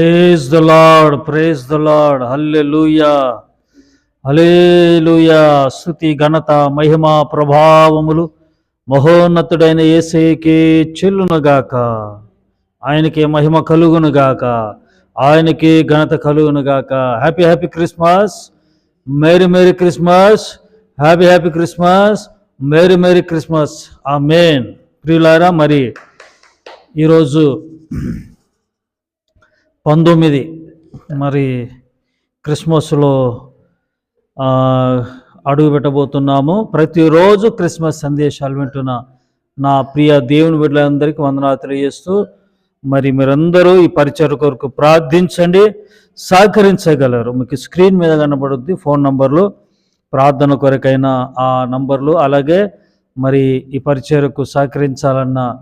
Praise the lord praise the lord hallelujah hallelujah శృతి ఘనత మహిమ ప్రభావములు మహోన్నతుడైన ఏసేకే చెల్లునుగాక. ఆయనకే మహిమ కలుగునుగాక. ఆయనకే ఘనత కలుగునుగాక. Happy happy Christmas merry merry Christmas happy happy Christmas merry merry Christmas amen ప్రియులారా మరి ఈరోజు పంతొమ్మిది. మరి క్రిస్మస్లో అడుగు పెట్టబోతున్నాము. ప్రతిరోజు క్రిస్మస్ సందేశాలు వింటున్న నా ప్రియ దేవుని బిడ్డలందరికీ వందనాలు తెలియజేస్తూ మరి మీరందరూ ఈ పరిచయ కొరకు ప్రార్థించండి. సహకరించగలరు. మీకు స్క్రీన్ మీద కనబడుద్ది ఫోన్ నంబర్లు. ప్రార్థన కొరకైన ఆ నంబర్లు. అలాగే మరి ఈ పరిచయకు సహకరించాలన్న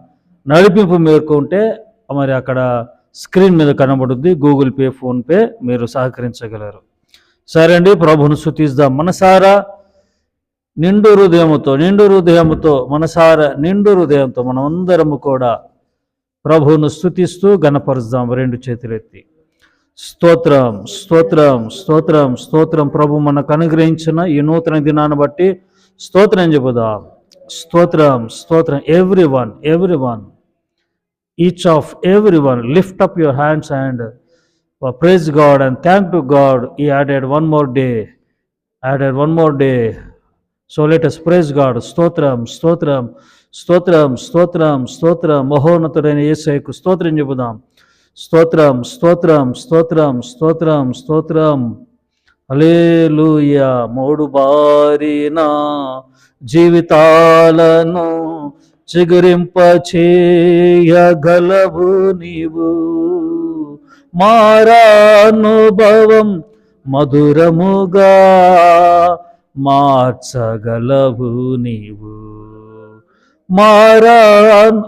నడిపింపు మేరకు ఉంటే మరి అక్కడ స్క్రీన్ మీద కనబడుద్ది గూగుల్ పే ఫోన్పే మీరు సహకరించగలరు. సరే అండి ప్రభును శుతిద్దాం మనసారా నిండు హృదయముతో నిండు హృదయముతో మనసారా నిండు హృదయంతో మనమందరము కూడా ప్రభువును స్థుతిస్తూ గణపరుద్దాం రెండు చేతులెత్తి. స్తోత్రం స్తోత్రం స్తోత్రం స్తోత్రం ప్రభు మనకు అనుగ్రహించిన ఈ నూతన దినాన్ని బట్టి స్తోత్రం చెబుదాం. స్తోత్రం స్తోత్రం every one every one each of every one lift up your hands and praise God and thank to God ఈ added one more day added one more day so latest praise God స్తోత్రం స్తోత్రం స్తోత్రం స్తోత్రం స్తోత్రం మహోన్నతుడైన ఏసైకు స్తోత్రం చెబుదాం స్తోత్రం స్తోత్రం స్తోత్రం స్తోత్రం స్తోత్రం అలేలుయ మూడు బారినా జీవితాలను చిగురింప చేయగలవు నీవు. మారానుభవం మధురముగా మార్చగలవు నీవు. మారా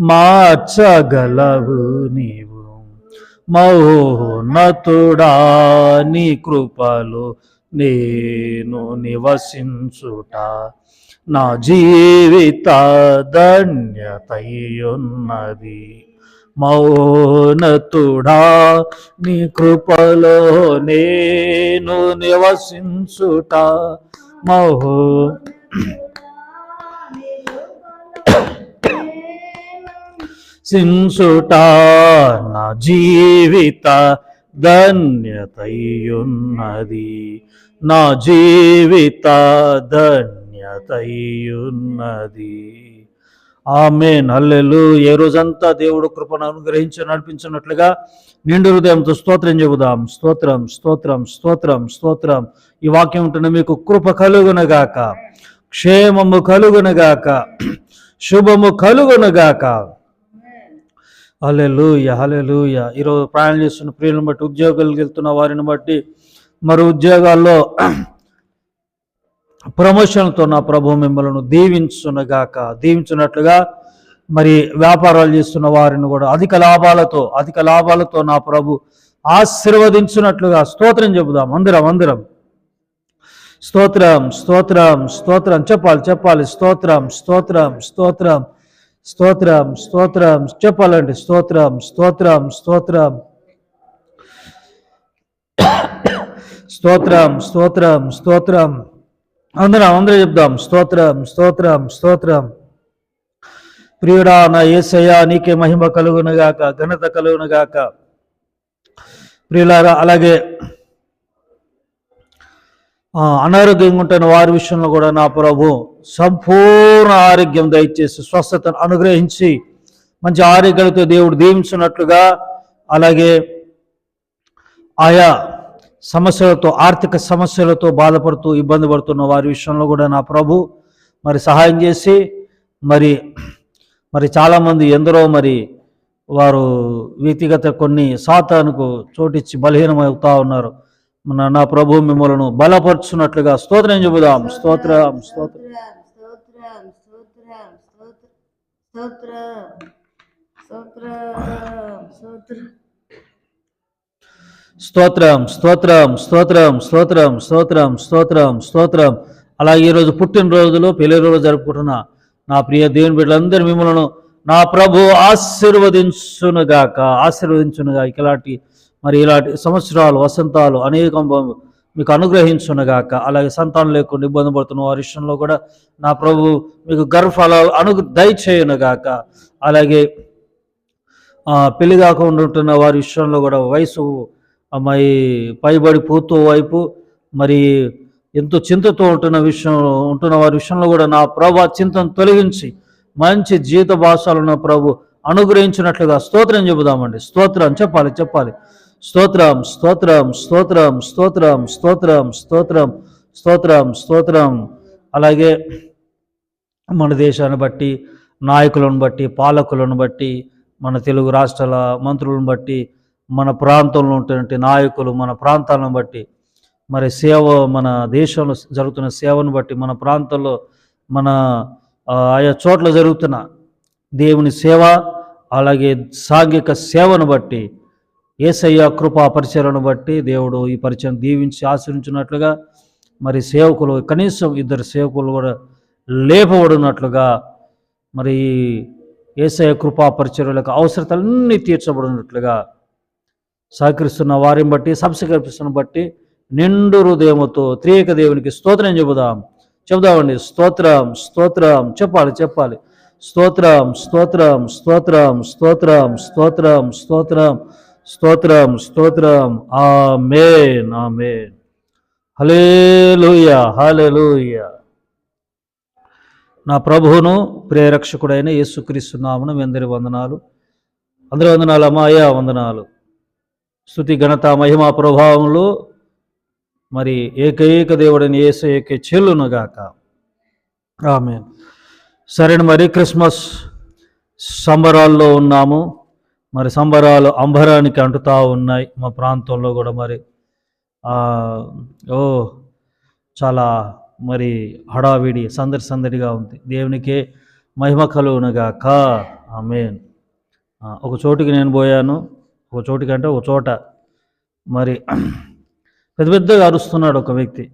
మార్చగలవు నీవు. మౌనతుడా నీ కృపలో నేను నివసించుట నా జీవిత ధన్యతయున్నది. మౌనతుడా నీ కృపలో నేను నివసించుట మహో సింసుట నా జీవిత ధన్యతయున్నది. నా జీవిత ధన్యతయున్నది. ఆమె నల్లెలు ఏ రోజంతా దేవుడు కృపను అనుగ్రహించి నడిపించినట్లుగా నిండు హృదయంతో స్తోత్రం చెబుదాం. స్తోత్రం స్తోత్రం స్తోత్రం స్తోత్రం. ఈ వాక్యం ఉంటున్న మీకు కృప కలుగునగాక క్షేమము కలుగునగాక శుభము కలుగునగాక. హలెలూయ హలెలూయ ఈరోజు ప్రయాణం చేస్తున్న ప్రియులను బట్టి ఉద్యోగాలకు వెళ్తున్న వారిని బట్టి మరి ఉద్యోగాల్లో ప్రమోషన్తో నా ప్రభు మిమ్మల్ని దీవించునగాక. దీవించున్నట్లుగా మరి వ్యాపారాలు చేస్తున్న వారిని కూడా అధిక లాభాలతో అధిక లాభాలతో నా ప్రభు ఆశీర్వదించున్నట్లుగా స్తోత్రం చెబుదాం. అందరం అందరం స్తోత్రం స్తోత్రం స్తోత్రం. చెప్పాలి చెప్పాలి. స్తోత్రం స్తోత్రం స్తోత్రం. స్తోత్రం స్తోత్రం చెప్పాలండి స్తోత్రం స్తోత్రం స్తోత్రం. స్తోత్రం స్తోత్రం స్తోత్రం. అందరం అందరూ చెప్దాం. స్తోత్రం స్తోత్రం స్తోత్రం. ప్రియుడా నా ఏసయ్యా నీకే మహిమ కలుగునుగాక ఘనత కలుగునుగాక. ప్రియులారా అలాగే అనారోగ్యంగా ఉంటున్న వారి విషయంలో కూడా నా ప్రభు సంపూర్ణ ఆరోగ్యం దయచేసి స్వస్థతను అనుగ్రహించి మంచి ఆరోగ్యాలతో దేవుడు దీవించినట్లుగా అలాగే ఆయా సమస్యలతో ఆర్థిక సమస్యలతో బాధపడుతూ ఇబ్బంది పడుతున్న వారి విషయంలో కూడా నా ప్రభు మరి సహాయం చేసి మరి మరి చాలామంది ఎందరో మరి వారు వ్యక్తిగత కొన్ని సాతానుకు చోటిచ్చి బలహీనమవుతా ఉన్నారు. నా ప్రభు మిమ్మలను బలపరుచున్నట్లుగా స్తోత్రం చెబుదాం. స్తోత్రం స్తోత్రం. స్తోత్ర స్తోత్ర స్తోత్ర స్తోత్రం స్తోత్రం స్తోత్రం స్తోత్రం స్తోత్రం స్తోత్రం స్తోత్రం. అలాగే ఈరోజు పుట్టినరోజులో పెళ్ళి రోజు జరుపుకుంటున్న నా ప్రియ దేవుని బిడ్డలందరి మిమ్మల్ని నా ప్రభు ఆశీర్వదించునుగాక ఆశీర్వదించునుగా. ఇలాంటి మరి ఇలాంటి సంవత్సరాలు వసంతాలు అనేక మీకు అనుగ్రహించునుగాక. అలాగే సంతానం లేకుండా ఇబ్బంది పడుతున్న వారి విషయంలో కూడా నా ప్రభు మీకు గర్వఫలాలు అను దయచేయునుగాక అలాగే పెళ్ళి కాకుండా ఉంటున్న వారి విషయంలో కూడా వయసు మరి పైబడి పూర్తు వైపు మరి ఎంతో చింతతో ఉంటున్న విషయం ఉంటున్న వారి విషయంలో కూడా నా ప్రభు చింతను తొలగించి మంచి జీవిత భాషలను ప్రభు అనుగ్రహించినట్లుగా స్తోత్రం చెబుదామండి. స్తోత్రం చెప్పాలి చెప్పాలి. స్తోత్రం స్తోత్రం స్తోత్రం స్తోత్రం స్తోత్రం స్తోత్రం స్తోత్రం స్తోత్రం. అలాగే మన దేశాన్ని బట్టి నాయకులను బట్టి పాలకులను బట్టి మన తెలుగు రాష్ట్రాల మంత్రులను బట్టి మన ప్రాంతంలో ఉన్నటువంటి నాయకులు మన ప్రాంతాలను బట్టి మరి సేవ మన దేశంలో జరుగుతున్న సేవను బట్టి మన ప్రాంతంలో మన ఆయా చోట్ల జరుగుతున్న దేవుని సేవ అలాగే సాంఘిక సేవను బట్టి ఏసయ్య కృపా పరిచయలను బట్టి దేవుడు ఈ పరిచయం దీవించి ఆశ్రయించినట్లుగా మరి సేవకులు కనీసం ఇద్దరు సేవకులు కూడా లేపబడినట్లుగా మరి ఏసయ కృపా పరిచర్యలకు అవసరతలన్నీ తీర్చబడినట్లుగా సహకరిస్తున్న వారిని బట్టి సంస్కరిస్తున్న బట్టి నిండు హృదయముతో త్రియక దేవునికి స్తోత్రం చెబుదాం. చెబుదామండి స్తోత్రం స్తోత్రం చెప్పాలి చెప్పాలి. స్తోత్రం స్తోత్రం స్తోత్రం స్తోత్రం స్తోత్రం స్తోత్రం స్తోత్రం స్తోత్రం ఆమేన్ ఆమేన్. హల్లెలూయా హల్లెలూయా. నా ప్రభువును ప్రేరక్షకుడైన యేసుక్రీస్తున్నామును మీ అందరి వందనాలు. అందరి వందనాలు అమ్మాయ వందనాలు. స్థుతి ఘనత మహిమా ప్రభావంలో మరి ఏకైక దేవుడని ఏసైకే చెల్లునుగాక ఆమె సరే మరి క్రిస్మస్ సంబరాల్లో ఉన్నాము. మరి సంబరాలు అంబరానికి అంటుతా ఉన్నాయి మా ప్రాంతంలో కూడా మరి. ఓ చాలా మరి హడావిడి సందడి సందడిగా ఉంది. దేవునికే మహిమ కలుగునగాక. ఆమెన్. ఒక చోటుకి నేను పోయాను. ఒక చోటుకి అంటే ఒక చోట. మరి పెద్ద పెద్దగా అరుస్తున్నాడు ఒక వ్యక్తి.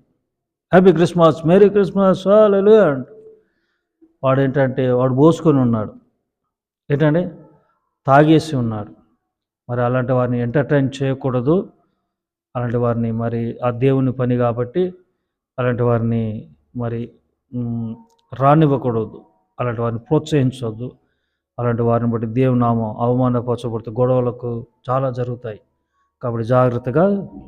Happy Christmas merry Christmas hallelujah అంట. వాడు ఏంటంటే వాడు పోసుకొని ఉన్నాడు. ఏంటంటే తాగేసి ఉన్నాడు మరి అలాంటి వారిని ఎంటర్టైన్ చేయకూడదు. అలాంటి వారిని మరి ఆ దేవుని పని కాబట్టి అలాంటి వారిని మరి రానివ్వకూడదు. అలాంటి వారిని ప్రోత్సహించవద్దు అలాంటి వారిని బట్టి దేవునామం అవమానపరచబడితే గొడవలకు చాలా జరుగుతాయి. కాబట్టి జాగ్రత్తగా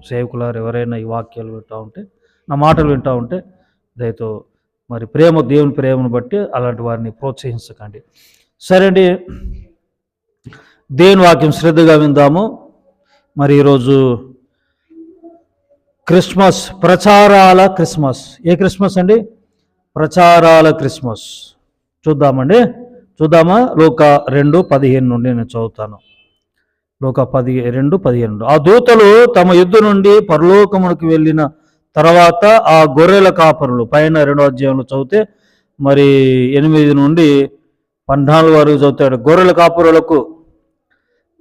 సేవకులారు ఎవరైనా ఈ వాక్యాలు వింటూ ఉంటే నా మాటలు వింటూ ఉంటే దయతో మరి ప్రేమ దేవుని ప్రేమను బట్టి అలాంటి వారిని ప్రోత్సహించకండి. సరే అండి. దేవుని వాక్యం శ్రద్ధగా విందాము. మరి ఈరోజు క్రిస్మస్ ప్రచారాల క్రిస్మస్. ఏ క్రిస్మస్ అండి? ప్రచారాల క్రిస్మస్. చూద్దామండి. చూద్దామా? లోక రెండు పదిహేను నుండి నేను చదువుతాను. లోక పది రెండు పదిహేను ఆ దూతలు తమ యుద్ధ నుండి పరలోకమునికి వెళ్ళిన తర్వాత ఆ గొర్రెల కాపరులు పైన రెండో అధ్యాయంలో చదివితే మరి ఎనిమిది నుండి పద్నాలుగు వరకు చదువుతాడు. గొర్రెల కాపురులకు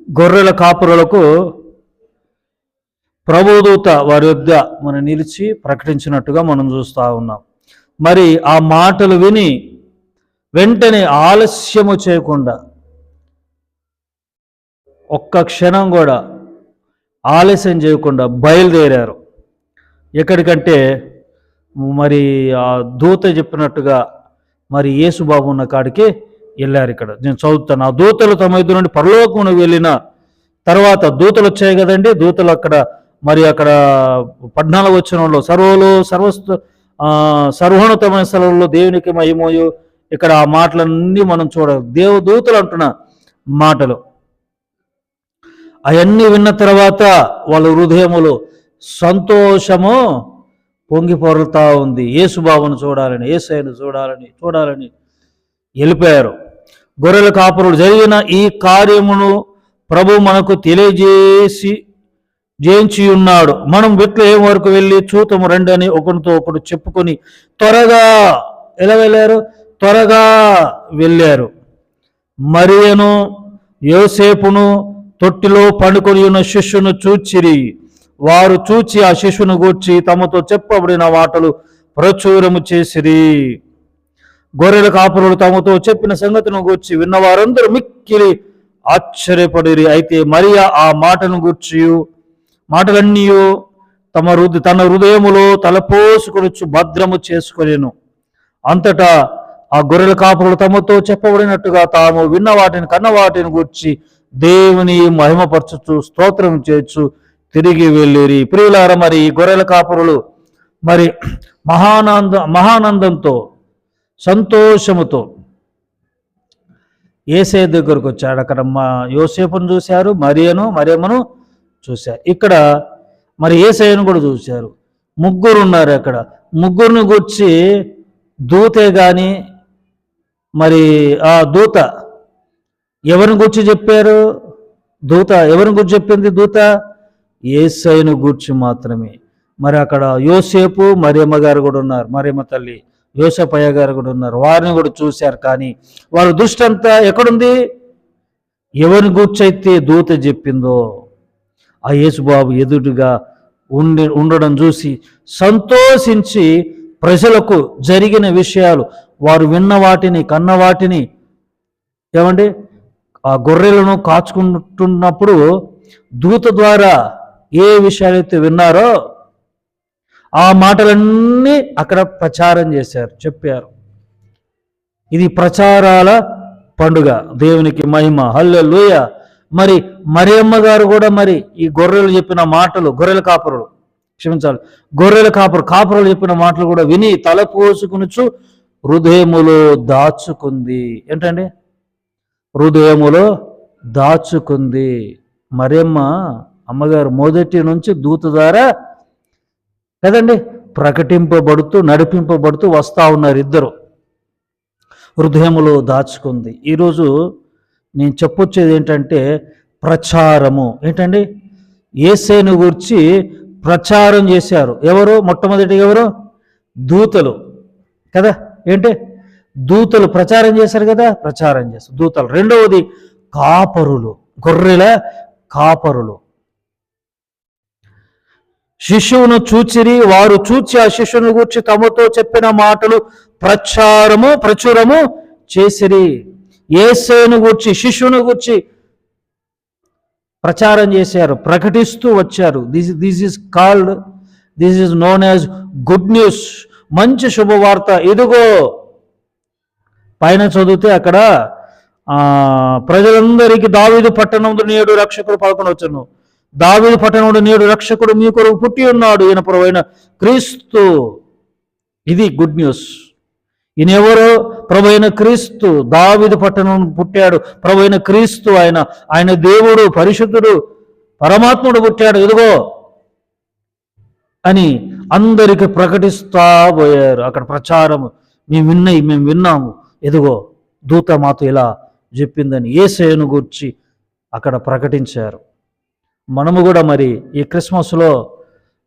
గొర్రెల కాపురులకు ప్రభుదూత వారి వద్ద మనం నిలిచి ప్రకటించినట్టుగా మనం చూస్తూ ఉన్నాం. మరి ఆ మాటలు విని వెంటనే ఆలస్యము చేయకుండా ఒక్క క్షణం కూడా ఆలస్యం చేయకుండా బయలుదేరారు. ఎక్కడికంటే మరి ఆ దూత చెప్పినట్టుగా మరి యేసుబాబు ఉన్న కాడికి వెళ్ళారు ఇక్కడ. నేను చదువుతాను. ఆ దూతలు తమ ఇద్దరు నుండి పరలోకమును వెళ్ళిన తర్వాత దూతలు వచ్చాయి కదండి. దూతలు అక్కడ మరి అక్కడ పద్నాలుగు వచ్చినంలో సర్వలో సర్వస్తు సర్వోన్నతమైన స్థలంలో దేవునికి మహిమోయు. ఇక్కడ ఆ మాటలన్నీ మనం చూడాలి దేవదూతలు అంటున్న మాటలు. అవన్నీ విన్న తర్వాత వాళ్ళ హృదయములు సంతోషము పొంగిపొరలుతో ఉంది. ఏసుబాబును చూడాలని ఏసైను చూడాలని చూడాలని వెళ్ళిపోయారు. గొర్రెల కాపురుడు జరిగిన ఈ కార్యమును ప్రభు మనకు తెలియజేసి జయించి ఉన్నాడు. మనం బెత్లహేం వరకు వెళ్ళి చూతము రండి అని ఒకరితో ఒకడు చెప్పుకొని త్వరగా ఎలా వెళ్ళారు? త్వరగా వెళ్ళారు. మరియను యోసేపును తొట్టిలో పండుకొని ఉన్న శిష్యును చూచిరి. వారు చూచి ఆ శిష్యును గూర్చి తమతో చెప్పబడిన మాటలు ప్రచురము చేసిరి. గొర్రెల కాపురులు తమతో చెప్పిన సంగతిని గూర్చి విన్నవారందరూ మిక్కిలి ఆశ్చర్యపడిరి. అయితే మరియా ఆ మాటను గూర్చి మాటలన్నీ తమ హృదయ తన హృదయములో తలపోసుకొనొచ్చు భద్రము చేసుకొనేను. అంతటా ఆ గొర్రెల కాపురులు తమతో చెప్పబడినట్టుగా తాము విన్న వాటిని కన్న వాటిని గూర్చి దేవుని మహిమపరచుచు స్తోత్రం చేయొచ్చు తిరిగి వెళ్ళిరి. ప్రియులార మరి ఈ గొర్రెల కాపురులు మరి మహానంద మహానందంతో సంతోషముతో. ఏసే దగ్గరకు వచ్చాడు. అక్కడ మా యోసేపును చూశారు మరియను మరియమ్మను చూశారు. ఇక్కడ మరి ఏసయ్యను కూడా చూశారు. ముగ్గురు ఉన్నారు అక్కడ. ముగ్గురిని గుర్చి దూతే కానీ మరి ఆ దూత ఎవరిని గుర్చి చెప్పారు? దూత ఎవరిని గుర్చి చెప్పింది దూత? ఏసైను గుర్చి మాత్రమే. మరి అక్కడ యోసేపు మరియమ్మ గారు కూడా ఉన్నారు. మరియమ్మ తల్లి యోసపయ్య గారు కూడా ఉన్నారు. వారిని కూడా చూశారు కానీ వారి దృష్టి అంతా ఎక్కడుంది? ఎవరిని గూర్చైతే దూత చెప్పిందో ఆ యేసుబాబు ఎదురుగా ఉండి ఉండడం చూసి సంతోషించి ప్రజలకు జరిగిన విషయాలు వారు విన్న వాటిని కన్న వాటిని ఏమండి? ఆ గొర్రెలను కాచుకుంటున్నప్పుడు దూత ద్వారా ఏ విషయాలైతే విన్నారో ఆ మాటలన్నీ అక్కడ ప్రచారం చేశారు చెప్పారు. ఇది ప్రచారాల పండుగ దేవునికి మహిమ హల్లెలూయ. మరి మరియమ్మ గారు కూడా మరి ఈ గొర్రెలు చెప్పిన మాటలు గొర్రెల కాపురులు క్షమించాలి గొర్రెల కాపురు కాపురులు చెప్పిన మాటలు కూడా విని తల తలపోసుకునుచు హృదయములో దాచుకుంది. ఏంటండి? హృదయములో దాచుకుంది. మరియమ్మ అమ్మగారు మొదటి నుంచి దూత ద్వారా కదండి ప్రకటింపబడుతూ నడిపింపబడుతూ వస్తూ ఉన్నారు ఇద్దరు. హృదయములో దాచుకుంది. ఈరోజు నేను చెప్పొచ్చేది ఏంటంటే ప్రచారము. ఏంటండి? ఏసేను గురించి ప్రచారం చేశారు. ఎవరు? మొట్టమొదటి ఎవరు? దూతలు. కదా? ఏంటి? దూతలు ప్రచారం చేశారు కదా? ప్రచారం చేస్తారు దూతలు. రెండవది కాపరులు. గొర్రెల కాపరులు. శిశువును చూచిరి వారు చూచి ఆ శిశువును గూర్చి తమతో చెప్పిన మాటలు ప్రచారము ప్రచురము చేసిరి. ఏసేను గూర్చి శిశువును గూర్చి ప్రచారం చేశారు ప్రకటిస్తూ వచ్చారు. This this is called this is known as good news. మంచి శుభవార్త. ఇదిగో పైన చదివితే అక్కడ ప్రజలందరికీ దావీదు పట్టణం నేడు రక్షకుడు పదకొండు వచ్చును దావీదు పట్టణుడు నేడు రక్షకుడు మీ కొరకు పుట్టి ఉన్నాడు. ఈయన ప్రభువైన క్రీస్తు. ఇది గుడ్ న్యూస్ ఈయన ఎవరో? ప్రభైన క్రీస్తు. దావిదు పట్టణం పుట్టాడు. ప్రభైన క్రీస్తు ఆయన. ఆయన దేవుడు పరిశుద్ధుడు పరమాత్ముడు పుట్టాడు. ఇదిగో అని అందరికి ప్రకటిస్తా పోయారు. అక్కడ ప్రచారం మేము విన్నాయి మేము విన్నాము. ఎదుగో దూత మాతో ఇలా చెప్పిందని ఏసేను గూర్చి అక్కడ ప్రకటించారు. మనము కూడా మరి ఈ క్రిస్మస్లో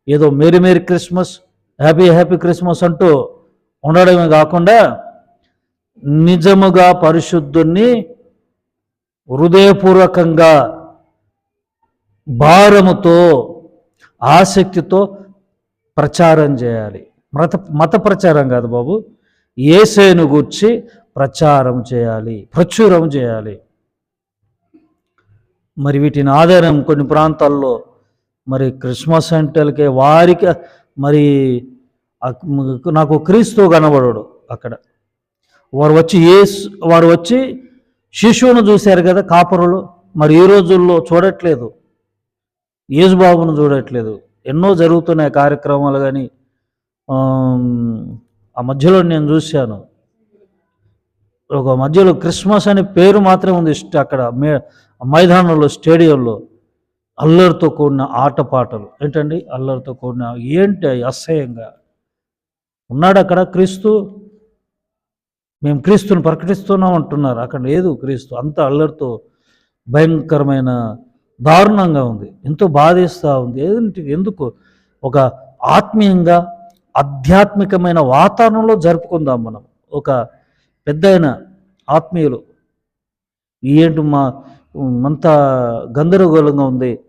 ఏదో merry merry Christmas happy happy Christmas అంటూ ఉండడమే కాకుండా నిజముగా పరిశుద్ధుణ్ణి హృదయపూర్వకంగా భారముతో ఆసక్తితో ప్రచారం చేయాలి. మత మత ప్రచారం కాదు బాబు. ఏసేను గూర్చి ప్రచారం చేయాలి ప్రచురం చేయాలి. మరి వీటిని ఆధారం కొన్ని ప్రాంతాల్లో మరి క్రిస్మస్ అంటేలకే వారికి మరి నాకు క్రీస్తు కనబడడు అక్కడ. వారు వచ్చి ఏ వారు వచ్చి శిశువును చూశారు కదా కాపరులు. మరి ఈ రోజుల్లో చూడట్లేదు. యేసుబాబును చూడట్లేదు. ఎన్నో జరుగుతున్నాయి కార్యక్రమాలు కానీ ఆ మధ్యలో నేను చూశాను. ఒక మధ్యలో క్రిస్మస్ అనే పేరు మాత్రమే ఉంది ఇష్ట అక్కడ. మే మైదానంలో స్టేడియంలో అల్లరితో కూడిన ఆటపాటలు. ఏంటండి? అల్లరితో కూడిన ఏంటి అసహ్యంగా? ఉన్నాడు అక్కడ క్రీస్తు? మేము క్రీస్తుని ప్రకటిస్తున్నాం అంటున్నారు. అక్కడ లేదు క్రీస్తు. అంత అల్లరితో భయంకరమైన దారుణంగా ఉంది. ఎంతో బాధేస్తూ ఉంది. ఏంటి? ఎందుకు? ఒక ఆత్మీయంగా ఆధ్యాత్మికమైన వాతావరణంలో జరుపుకుందాం మనం. ఒక పెద్దయిన ఆత్మీయులు. ఏంటి మా అంత గందరగోళంగా ఉంది.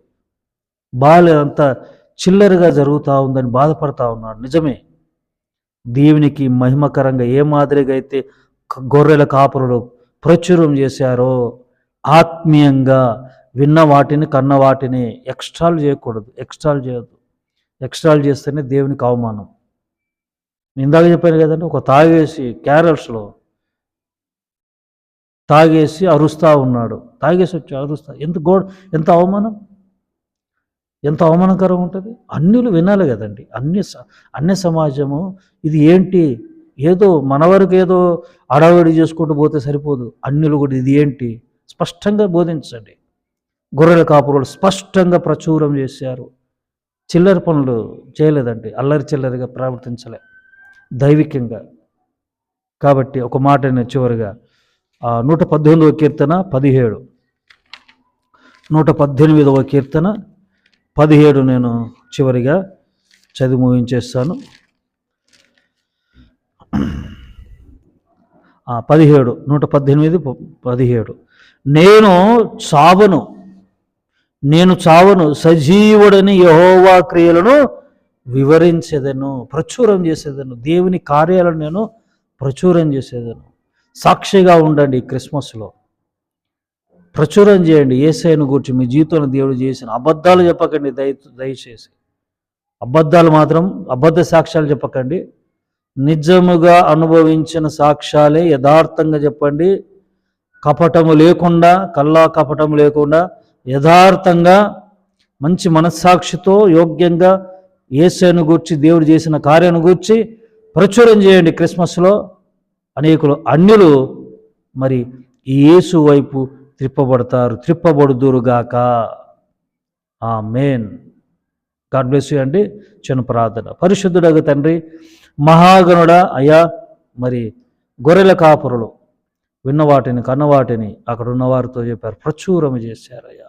బాగా అంత చిల్లరగా జరుగుతూ ఉందని బాధపడతా ఉన్నాడు. నిజమే. దేవునికి మహిమకరంగా ఏ మాదిరిగా అయితే గొర్రెల కాపురులు ప్రచురం చేశారో ఆత్మీయంగా విన్న వాటిని కన్న వాటిని ఎక్స్ట్రాల్ చేయకూడదు. ఎక్స్ట్రాల్ చేయొద్దు. ఎక్స్ట్రాల్ చేస్తేనే దేవునికి అవమానం. నేను ఇందాక చెప్పాను కదండి ఒక తాగేసి క్యారల్స్లో తాగేసి అరుస్తూ ఉన్నాడు. తాగేసి వచ్చి అరుస్తా. ఎంత గోడ ఎంత అవమానం? ఎంత అవమానకరం ఉంటుంది? అన్నిలు వినాలి కదండి. అన్ని స- సమాజము ఇది ఏంటి? ఏదో మన వరకు ఏదో అడవడి చేసుకుంటూ పోతే సరిపోదు. అన్నిలు కూడా ఇది ఏంటి? స్పష్టంగా బోధించండి. గొర్రెల కాపురులు స్పష్టంగా ప్రచురం చేశారు. చిల్లర పనులు చేయలేదండి. అల్లరి చిల్లరిగా ప్రవర్తించలే. దైవికంగా. కాబట్టి ఒక మాట నేను చివరిగా. ఆ, నూట పద్దెనిమిదవ కీర్తన పదిహేడు. నూట పద్దెనిమిదవ కీర్తన పదిహేడు నేను చివరిగా చదివి ముగించేస్తాను. పదిహేడు నూట పద్దెనిమిది పదిహేడు నేను చావను నేను చావను సజీవుడని యహోవా క్రియలను వివరించేదను ప్రచురం చేసేదను దేవుని కార్యాలను నేను ప్రచురం చేసేదను. సాక్షిగా ఉండండి క్రిస్మస్లో. ప్రచురం చేయండి. ఏసైను గురించి మీ జీవితంలో దేవుడు చేసిన అబద్ధాలు చెప్పకండి. దయ దయచేసి. అబద్ధాలు మాత్రం అబద్ధ సాక్ష్యాలు చెప్పకండి. నిజముగా అనుభవించిన సాక్ష్యాలే యథార్థంగా చెప్పండి. కపటము లేకుండా కల్లా కపటము లేకుండా యథార్థంగా మంచి మనస్సాక్షితో యోగ్యంగా ఏసైను గూర్చి దేవుడు చేసిన కార్యాన్ని గూర్చి ప్రచురం చేయండి. క్రిస్మస్లో అనేకులు అన్యులు మరి ఈ యేసు వైపు త్రిప్పబడతారు. త్రిప్పబడుదురుగాక. ఆ మేన్ గాడ్ బ్లెస్ యూ అండి. చిన్న ప్రార్థన. పరిశుద్ధుడగ తండ్రి మహాగణుడ అయ్యా మరి గొర్రెల కాపురులు విన్న వాటిని కన్న వాటిని అక్కడ ఉన్నవారితో చెప్పారు. ప్రచురము చేశారయ్యా.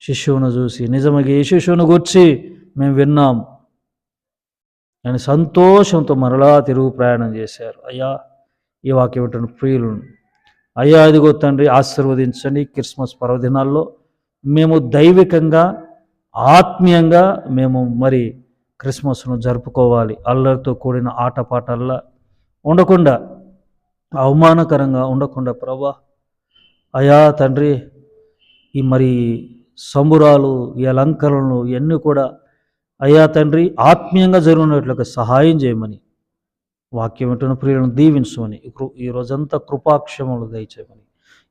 శిష్యువును చూసి నిజమగి ఈ శిష్యువును గుర్చి మేము విన్నాం. అని సంతోషంతో మరలా తిరుగు ప్రయాణం చేశారు. అయ్యా ఈ వాక్యం ప్రియులను అయ్యా అదిగో తండ్రి ఆశీర్వదించండి క్రిస్మస్ పర్వదినాల్లో. మేము దైవికంగా ఆత్మీయంగా మేము మరి క్రిస్మస్ను జరుపుకోవాలి. అల్లరితో కూడిన ఆటపాటల్లా ఉండకుండా అవమానకరంగా ఉండకుండా ప్రభా. అయా తండ్రి ఈ మరి సంబురాలు ఈ అలంకరణలు ఇవన్నీ కూడా అయ్యా తండ్రి ఆత్మీయంగా జరిగినట్లుగా సహాయం చేయమని వాక్యం వింటున్న ప్రియులను దీవించమని. ఈ ఈ రోజంతా కృపాక్షములు దయచేయమని.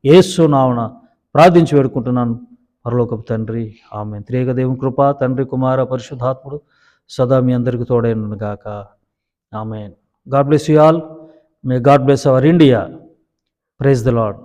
ఏసు నావన ప్రార్థించి వేడుకుంటున్నాను. పరలోకపు తండ్రి ఆమె త్రేక దేవుని కృప తండ్రి కుమార పరిశుద్ధాత్ముడు సదా మీ అందరికీ తోడైనను గాక. Amen God bless you all. May God bless our India. Praise the lord